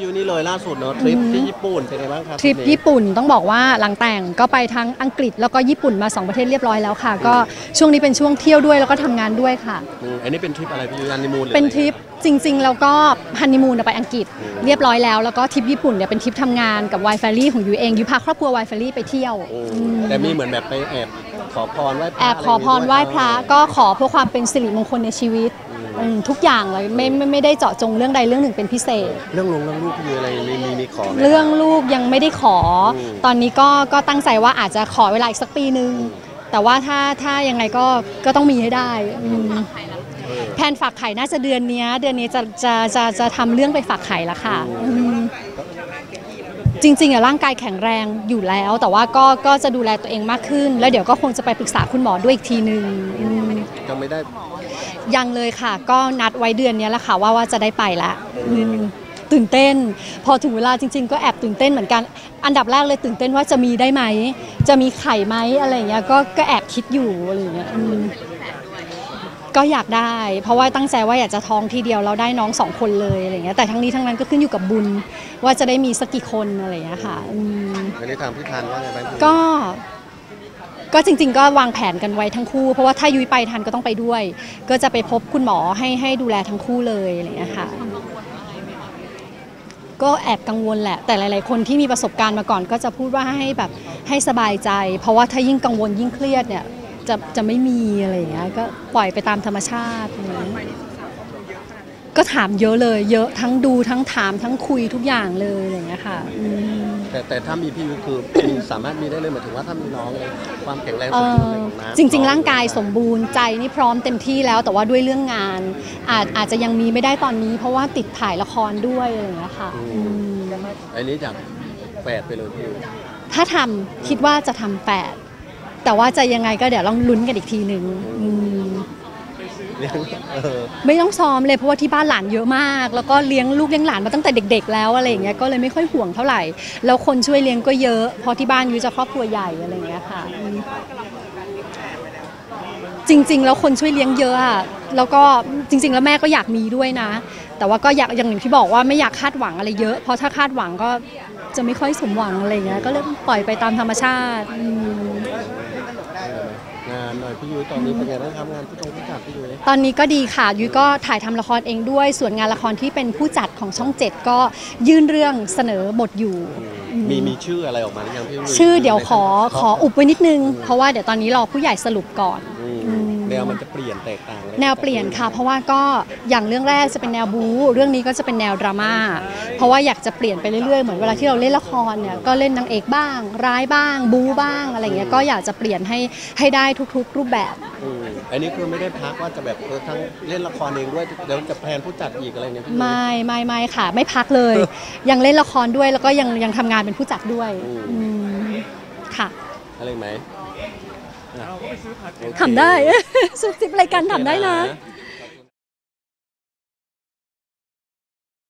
พี่ยุ้ยนี่เลยล่าสุดเนอะทริปที่ญี่ปุ่นเป็นไงบ้างครับทริปนี้ญี่ปุ่นต้องบอกว่าหลังแต่งก็ไปทั้งอังกฤษแล้วก็ญี่ปุ่นมาสองประเทศเรียบร้อยแล้วค่ะ ก็ช่วงนี้เป็นช่วงเที่ยวด้วยแล้วก็ทำงานด้วยค่ะอืมอันนี้เป็นทริปอะไรพี่ยุ้ยฮันนีมูนหรือเป็นอะไรทริปจริง ๆ แล้วก็ฮันนีมูนไปอังกฤษเรียบร้อยแล้วแล้วก็ทริปญี่ปุ่นเนี่ยเป็นทริปทำงานกับ w i f i ของยูเองยูพาครอบครัว w i f i ไปเที่ยวอืมอืมแต่มีเหมือนแบบไปแอบขอพรไหว้พระแอบขอพรไหว้พระก็ขอเพื่อความเป็นสิริมงคลในชีวิตอืม ทุกอย่างเลยไม่ไม่ไม่ได้เจาะจงเรื่องใดเรื่องหนึ่งเป็นพิเศษ เรื่องลงเรื่องลูกพี่ยุ้ยอะไรมีมีมีขอไหม เรื่องลูกยังไม่ได้ขออม ตอนนี้ก็ก็ตั้งใจว่าอาจจะขอเวลาอีกสักปีนึง แต่ว่าถ้าถ้ายังไงก็ก็ต้องมีให้ได้อืมแผนฝากไข่น่าจะเดือนเนี้ยเดือนนี้จะจะจะจะทำเรื่องไปฝากไข่แล้วค่ะอืม จริงๆอะร่างกายแข็งแรงอยู่แล้ว แต่ว่าก็ก็จะดูแลตัวเองมากขึ้น แล้วเดี๋ยวก็คงจะไปปรึกษาคุณหมอด้วยอีกทีนึงอืมยังไม่ได้ยังเลยค่ะ ก็นัดไว้เดือนนี้แหละค่ะว่าว่าจะได้ไปละอืมตื่นเต้น พอถึงเวลาจริง ๆ ก็แอบตื่นเต้นเหมือนกัน อันดับแรกเลยตื่นเต้นว่าจะมีได้ไหม จะมีไข่ไหมอะไรอย่างเงี้ยก็ก็แอบคิดอยู่อะไรอย่างเงี้ยอืม ก็อยากได้ เพราะว่าตั้งใจว่าอยากจะท้องทีเดียวเราได้น้องสองคนเลยอะไรอย่างเงี้ยแต่ทั้งนี้ทั้งนั้นก็ขึ้นอยู่กับบุญ ว่าจะได้มีสักกี่คนอะไรอย่างเงี้ยค่ะอืมอันนี้ทางพี่ทันว่าไงบ้างพี่ก็ ก็จริง ๆ ก็วางแผนกันไว้ทั้งคู่ เพราะว่าถ้ายุ้ยไปทันก็ต้องไปด้วย ก็จะไปพบคุณหมอให้ให้ดูแลทั้งคู่เลยอะไรอย่างเงี้ยค่ะ ก็แอบกังวลแหละ แต่หลาย ๆ คนที่มีประสบการณ์มาก่อนก็จะพูดว่าให้แบบให้สบายใจ เพราะว่าถ้ายิ่งกังวลยิ่งเครียดเนี่ย จะจะไม่มีอะไรอย่างเงี้ยก็ปล่อยไปตามธรรมชาติอะไรอย่างเงี้ยก็ถามเยอะเลย เยอะทั้งดูทั้งถามทั้งคุยทุกอย่างเลยอะไรอย่างเงี้ยค่ะอืม แต่แต่ถ้ามีพี่ยุ้ยคือมีสามารถมีได้เลยหมายถึงว่าถ้ามีน้องเลยความแข็งแรงเอ่สมบูรณ์ออะไรของน้ำจริง ๆ ร่างกายสมบูรณ์ใจนี่พร้อมเต็มที่แล้วแต่ว่าด้วยเรื่องงาน อาจอาจจะยังมีไม่ได้ตอนนี้ เพราะว่าติดถ่ายละครด้วยอะไรอย่างเงี้ยค่ะอืมอันนี้จากแฝดไปเลยพี่ยุ้ยถ้าทำคิดว่าจะทำแปด แต่ว่าจะยังไงก็เดี๋ยวลองลุ้นกันอีกทีหนึ่งอืมเลี้ยงเออไม่ต้องซ้อมเลยเพราะว่าที่บ้านหลานเยอะมาก แล้วก็เลี้ยงลูกเลี้ยงหลานมาตั้งแต่เด็ก ๆ แล้วอะไรอย่างเงี้ยก็เลยไม่ค่อยห่วงเท่าไหร่ แล้วคนช่วยเลี้ยงก็เยอะเพราะที่บ้านยูจะครอบครัวใหญ่อะไรอย่างเงี้ยค่ะอืมจริง ๆ แล้วคนช่วยเลี้ยงเยอะอะแล้วก็จริง ๆ แล้วแม่ก็อยากมีด้วยนะ แต่ว่าก็อยากอย่างหนึ่งที่บอกว่าไม่อยากคาดหวังอะไรเยอะ เพราะถ้าคาดหวังก็จะไม่ค่อยสมหวังอะไรอย่างเงี้ยก็เลยปล่อยไปตามธรรมชาติอืมงานหน่อยพี่ยุ้ยตอนนี้เป็นไงบ้างครับงานผู้ชมผู้จัดพี่ยุ้ยตอนนี้ก็ดีค่ะยุ้ยก็ถ่ายทำละครเองด้วย ส่วนงานละครที่เป็นผู้จัดของช่องเจ็ดก็ยื่นเรื่องเสนอบทอยู่ มีมีชื่ออะไรออกมาหรือยังพี่ยุ้ยชื่อเดี๋ยวขอขออุบไว้นิดนึง เพราะว่าเดี๋ยวตอนนี้รอผู้ใหญ่สรุปก่อนอืมอืม แนวมันจะเปลี่ยนแตกต่างเลยแนวเปลี่ยนค่ะ เพราะว่าก็อย่างเรื่องแรกจะเป็นแนวบู๊เรื่องนี้ก็จะเป็นแนวดราม่าเพราะว่าอยากจะเปลี่ยนไปเรื่อยๆเหมือนเวลาที่เราเล่นละครเนี่ยก็เล่นนางเอกบ้าง ร้ายบ้าง บู๊บ้างอะไรอย่างเงี้ยก็อยากจะเปลี่ยนให้ให้ได้ทุกๆ รูปแบบอืมอันนี้คือไม่ได้พักว่าจะแบบเออทั้งเล่นละครเองด้วยเดี๋ยวจะแพลนผู้จัดอีกอะไรเนี่ยพี่ยุ้ย ไม่ไม่ไม่ค่ะ ไม่พักเลย ยังเล่นละครด้วยแล้วก็ยังยังทำงานเป็นผู้จัดด้วยอืม อืมค่ะ อะไรไหมอะโอเค ทำได้ซุบซิบรายการทำได้นะโอเค